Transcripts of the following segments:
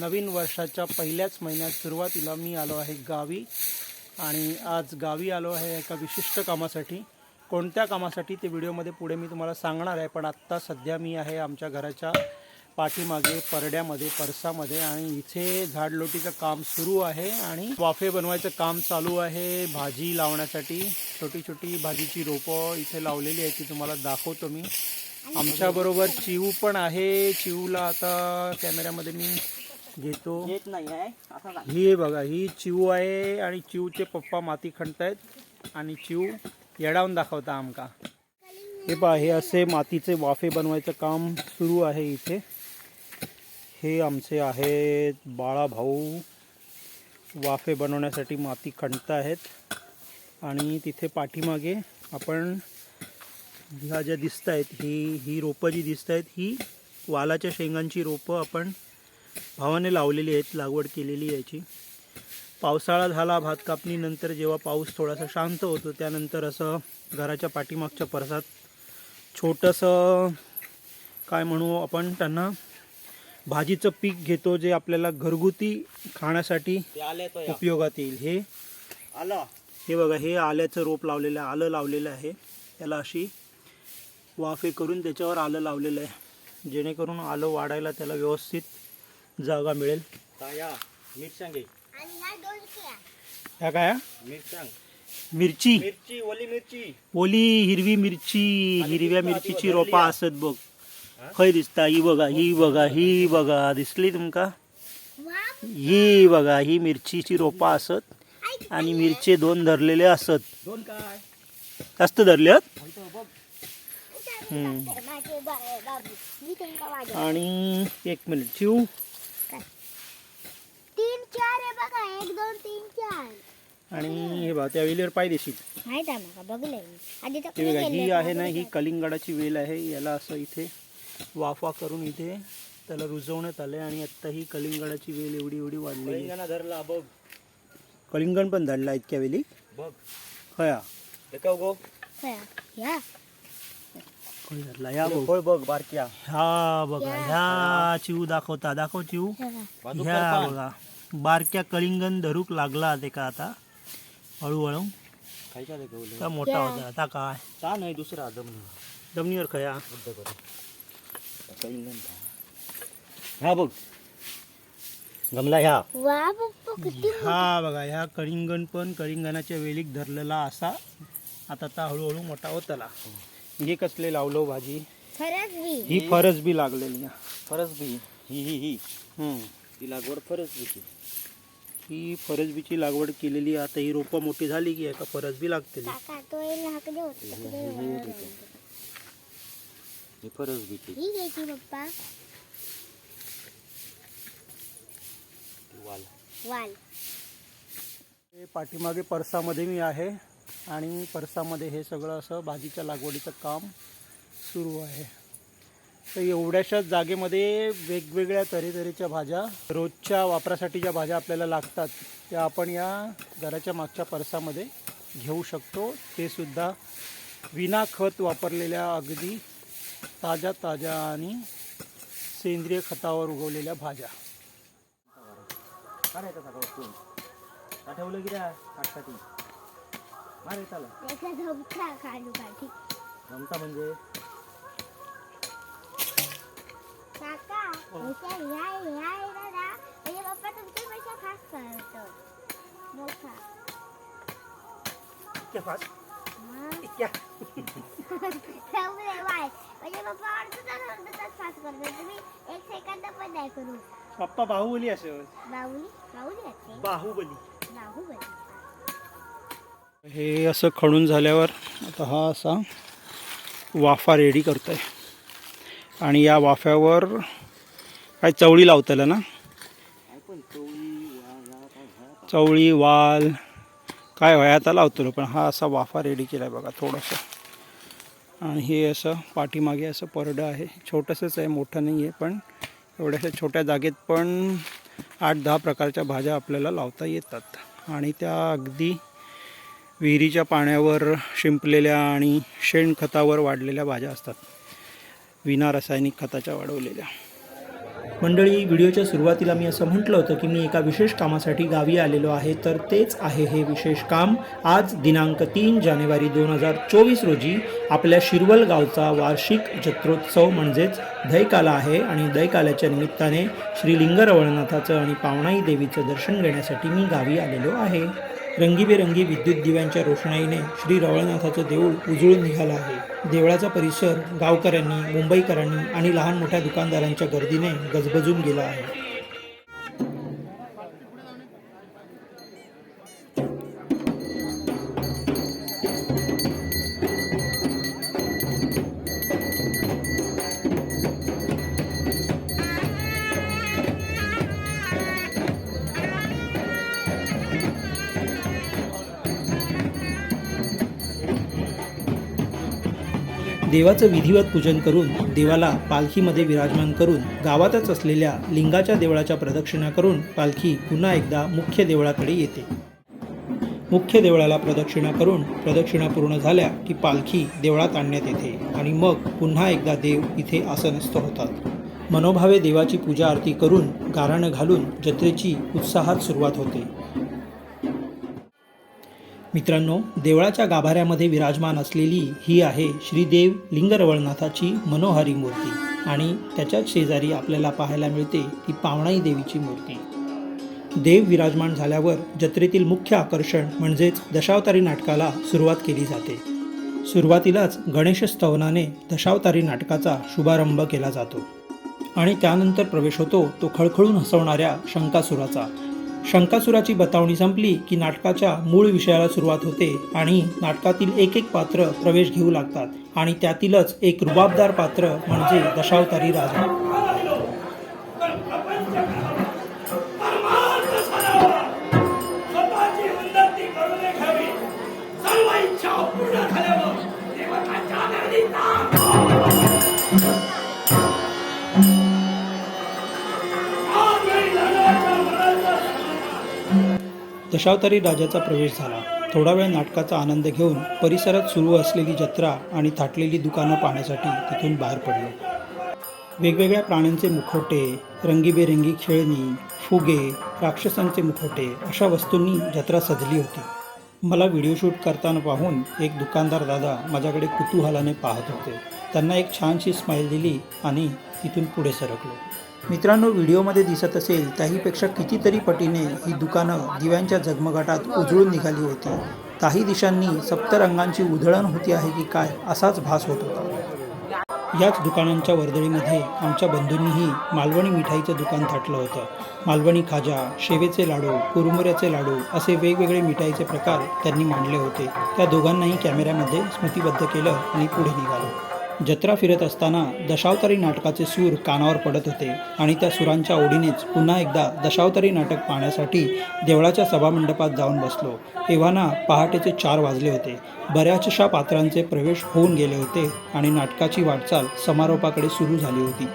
नवीन वर्षाच्या पहिल्याच महिन्यात सुरुवातीला मी आलो आहे गावी आणि आज गावी आलो आहे एका विशिष्ट कामासाठी. कोणत्या कामासाठी ते व्हिडिओमध्ये पुढे मी तुम्हाला सांगणार आहे पण आत्ता सध्या मी आहे आमच्या घराच्या पाठीमागे परड्यामध्ये परसामध्ये आणि इथे झाडलोटीचं काम सुरू आहे आणि वाफे बनवायचं काम चालू आहे भाजी लावण्यासाठी. छोटी छोटी भाजीची रोपं इथे लावलेली आहे ती तुम्हाला दाखवतो मी. आमच्याबरोबर चिऊ पण आहे. चिऊला आता कॅमेऱ्यामध्ये मी घेतो. येत नाही आहे. असा ही बघा ही चिऊ आहे आणि चिऊचे पप्पा माती खणतायत आणि चिऊ येडावून दाखवता आमका. हे पहा हे असे मातीचे वाफे बनवायचं काम सुरू आहे इथे. हे आमचे आहेत बाळा भाऊ. वाफे बनवण्यासाठी माती खणत आहेत आणि तिथे पाठीमागे आपण ह्या ज्या दिसत आहेत ही ही रोपं जी दिसत आहेत ही वालाच्या शेंगांची रोपं आपण भावाने लावलेली आहेत लागवड केलेली याची. पावसाळा झाला भात कापणीनंतर जेव्हा पाऊस थोडासा शांत होतो त्यानंतर असं घराच्या पाठीमागच्या परसात छोटंसं काय म्हणू आपण त्यांना भाजीचं पीक घेतो जे आपल्याला घरगुती खाण्यासाठी उपयोगात येईल. हे आला. हे बघा हे आल्याचं रोप लावलेलं आहे आलं लावलेलं आहे. त्याला अशी वाफे करून त्याच्यावर आलं लावलेलं आहे. जेणेकरून आलं वाढायला त्याला व्यवस्थित जागा मिळेल. ह्या काय? मिरच्यां मिरची. मिरची ओली मिरची. ओली हिरवी मिरची हिरव्या ती मिरचीची रोपा. असत बघ. हा? खय दिसता ही बघा ही बघा ही बघा दिसली तुमका? ही बघा ही मिरचीची रोपा असत आणि मिरचे दोन धरलेले असत. दोन काय? जास्त धरले आहेत म्हणतो बघ. हम्म. आणि एक मिनिट आहे बघा एक दोन तीन चार. आणि हे बघा त्या वेलीवर पाय देशील माहीत आहे मी. आधी तर ते बघा ही आहे ना. ही कलिंगडाची वेल आहे. याला असं इथे वाफा करून इथे त्याला रुजवण्यात आले आणि आत्ता ही कलिंगडाची वेल एवढी एवढी वाढलेली आहे. बैंगाना धरला बघ. कलिंगड पण धरला इतक्या वेली? बघ. खया देखाव गो. खया. या. खय धरला? या बघ फळ बघ बारक्या. हा बघा. ह्या चिव दाखवता दाखव चिव. बाजू ह्या. बघा. बारक्या कलिंगण धरूक लागला ते का आता हळूहळू. खायचा मोठा होता आता काय? चा नाही दुसरा दम जमिनीवर खया. हा बघ. गमला ह्या. वा पप्पा किती हा बघा ह्या कलिंगण पण कलिंगणाच्या वेलीक धरलेला असा आता आता हळूहळू मोठा होतला. हे कसले लावलो भाजी? खरंच मी ही फरस बी लागलेली आहे. फरस बी ही ही ही. हम्म. ती लागवड फरस बीची. ही फरसबीची लागवड केलेली. आता ही रोपं मोठी झाली की एका फरसबी लागते ही फरस बीची. ही घ्यायची पप्पा. वाल. वाल. हे पाठीमागे परसामध्ये मी आहे आणि परसामध्ये हे सगळं असं भाजीच्या लागवडीचं काम सुरू आहे. तर एवढ्याशा जागेमध्ये वेगवेगळ्या तऱ्हेतऱ्हेच्या भाज्या रोजच्या वापरासाठी ज्या भाज्या आपल्याला लागतात त्या आपण या घराच्या मागच्या परसामध्ये घेऊ शकतो. ते सुद्धा विना खत वापरलेल्या अगदी ताज्या ताज्या आणि सेंद्रिय खतावर उगवलेल्या भाज्या. का ठेवलं इतक्या इतक्या? वाय म्हणजे पप्पा अर्धा तास अर्धा तास फास्ट करतो तुम्ही एक सेकंद पण नाही करू पप्पा बाहुबली असं बाहुली बाहुली असते बाहुबली बाहुबली हे असं खणून झाल्यावर आता हा असा वाफा रेडी करतोय. आणि या वाफ्यावर काय चवळी लावताला ना? काय पण चवळी वाला काय व्हाय आता लावतो पण हा असा वाफा रेडी केला आहे बघा थोडंसं. आणि हे असं पाठीमागे असं परडं आहे. छोटंसंच आहे मोठं नाही आहे पण एवढ्याशा छोट्या जागेत पण आठ दहा प्रकारच्या भाज्या आपल्याला लावता येतात. आणि त्या अगदी विहिरीच्या पाण्यावर शिंपलेल्या आणि शेणखतावर वाढलेल्या भाज्या असतात. विना रासायनिक खताच्या वाढवलेल्या. मंडळी व्हिडिओच्या सुरुवातीला मी असं म्हटलं होतं की मी एका विशेष कामासाठी गावी आलेलो आहे तर तेच आहे हे विशेष काम आज दिनांक तीन जानेवारी दोन हजार चोवीस रोजी आपल्या शिरवल गावचा वार्षिक जत्रोत्सव म्हणजेच दैकाला आहे आणि दैकाल्याच्या निमित्ताने श्री लिंगरवळनाथाचं आणि पावणाई देवीचं दर्शन घेण्यासाठी मी गावी आलेलो आहे. रंगीबेरंगी विद्युत दिव्यांच्या रोषणाईने श्री रवळनाथाचं देऊळ उजळून निघालं आहे. देवळाचा परिसर गावकऱ्यांनी मुंबईकरांनी आणि लहान मोठ्या दुकानदारांच्या गर्दीने गजबजून गेला आहे. देवाचं विधिवत पूजन करून देवाला पालखीमध्ये विराजमान करून गावातच असलेल्या लिंगाच्या देवळाच्या प्रदक्षिणा करून पालखी पुन्हा एकदा मुख्य देवळाकडे येते. मुख्य देवळाला प्रदक्षिणा करून प्रदक्षिणा पूर्ण झाल्या की पालखी देवळात आणण्यात येते आणि मग पुन्हा एकदा देव इथे आसनस्थ होतात. मनोभावे देवाची पूजा आरती करून गाराणं घालून जत्रेची उत्साहात सुरुवात होते. मित्रांनो देवळाच्या गाभाऱ्यामध्ये विराजमान असलेली ही आहे श्रीदेव लिंगरवळनाथाची मनोहारी मूर्ती आणि त्याच्याच शेजारी आपल्याला पाहायला मिळते ती पावणाई देवीची मूर्ती. देव विराजमान झाल्यावर जत्रेतील मुख्य आकर्षण म्हणजेच दशावतारी नाटकाला सुरुवात केली जाते. सुरुवातीलाच गणेश स्तवनाने दशावतारी नाटकाचा शुभारंभ केला जातो आणि त्यानंतर प्रवेश होतो तो खळखळून हसवणाऱ्या शंकासुराचा शंकासुराची बतावणी संपली की नाटकाच्या मूळ विषयाला सुरुवात होते आणि नाटकातील एक एक पात्र प्रवेश घेऊ लागतात आणि त्यातीलच एक रुबाबदार पात्र म्हणजे दशावतारी राजा. दशावतारी राजाचा प्रवेश झाला. थोडा वेळ नाटकाचा आनंद घेऊन परिसरात सुरू असलेली जत्रा आणि थाटलेली दुकानं पाहण्यासाठी तिथून बाहेर पडलो. वेगवेगळ्या प्राण्यांचे मुखवटे रंगीबेरंगी खेळणी फुगे राक्षसांचे मुखवटे अशा वस्तूंनी जत्रा सजली होती. मला व्हिडिओ शूट करताना पाहून एक दुकानदार दादा माझ्याकडे कुतूहलाने पाहत होते. त्यांना एक छानशी स्माईल दिली आणि तिथून पुढे सरकलो. मित्रांनो व्हिडिओमध्ये दिसत असेल त्याहीपेक्षा कितीतरी पटीने ही दुकानं दिव्यांच्या झगमगाटात उजळून निघाली होती. काही दिशांनी सप्तरंगांची उधळण होती आहे की काय असाच भास होत होता. याच दुकानांच्या वर्दळीमध्ये आमच्या बंधूंनीही मालवणी मिठाईचं दुकान थाटलं होतं. मालवणी खाजा शेवेचे लाडू कुरुमुऱ्याचे लाडू असे वेगवेगळे मिठाईचे प्रकार त्यांनी मांडले होते. त्या दोघांनाही कॅमेऱ्यामध्ये स्मृतीबद्ध केलं आणि पुढे निघालो. जत्रा फिरत असताना दशावतारी नाटकाचे सूर कानावर पडत होते आणि त्या सुरांच्या ओढीनेच पुन्हा एकदा दशावतारी नाटक पाहण्यासाठी देवळाच्या सभामंडपात जाऊन बसलो. एव्हाना पहाटेचे चार वाजले होते. बऱ्याचशा पात्रांचे प्रवेश होऊन गेले होते आणि नाटकाची वाटचाल समारोपाकडे सुरू झाली होती.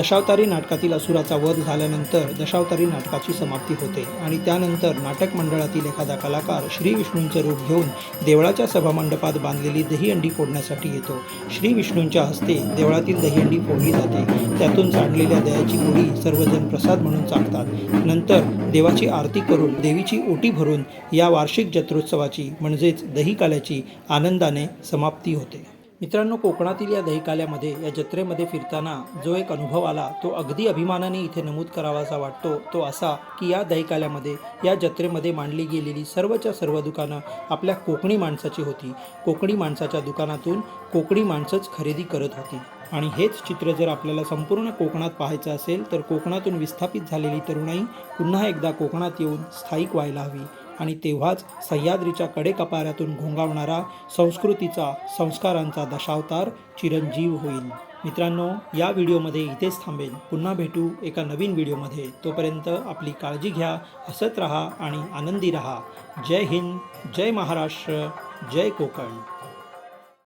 दशावतारी नाटकातील असुराचा वध झाल्यानंतर दशावतारी नाटकाची समाप्ती होते आणि त्यानंतर नाटक मंडळातील एखादा कलाकार श्री विष्णूंचे रूप घेऊन देवळाच्या सभामंडपात बांधलेली दहीहंडी फोडण्यासाठी येतो. श्री विष्णूंच्या हस्ते देवळातील दहीहंडी फोडली जाते. त्यातून सांडलेल्या दयाची गोडी सर्वजण प्रसाद म्हणून चालतात नंतर देवाची आरती करून देवीची ओटी भरून या वार्षिक जत्रोत्सवाची म्हणजेच दहीकाल्याची आनंदाने समाप्ती होते. मित्रांनो कोकणातील या दहीकाल्यामध्ये या जत्रेमध्ये फिरताना जो एक अनुभव आला तो अगदी अभिमानाने इथे नमूद करावासा वाटतो. तो असा की या दहीकाल्यामध्ये या जत्रेमध्ये मांडली गेलेली सर्वच्या सर्व दुकानं आपल्या कोकणी माणसाची होती. कोकणी माणसाच्या दुकानातून कोकणी माणसंच खरेदी करत होती. आणि हेच चित्र जर आपल्याला संपूर्ण कोकणात पाहायचं असेल तर कोकणातून विस्थापित झालेली तरुणाई पुन्हा एकदा कोकणात येऊन स्थायिक व्हायला हवी. आणि तेव्हाच सह्याद्रीच्या कडेकपाऱ्यातून घोंगावणारा संस्कृतीचा संस्कारांचा दशावतार चिरंजीव होईल. मित्रांनो या व्हिडिओमध्ये इथेच थांबेल. पुन्हा भेटू एका नवीन व्हिडिओमध्ये. तोपर्यंत आपली काळजी घ्या हसत राहा आणि आनंदी राहा. जय हिंद जय महाराष्ट्र जय कोकण.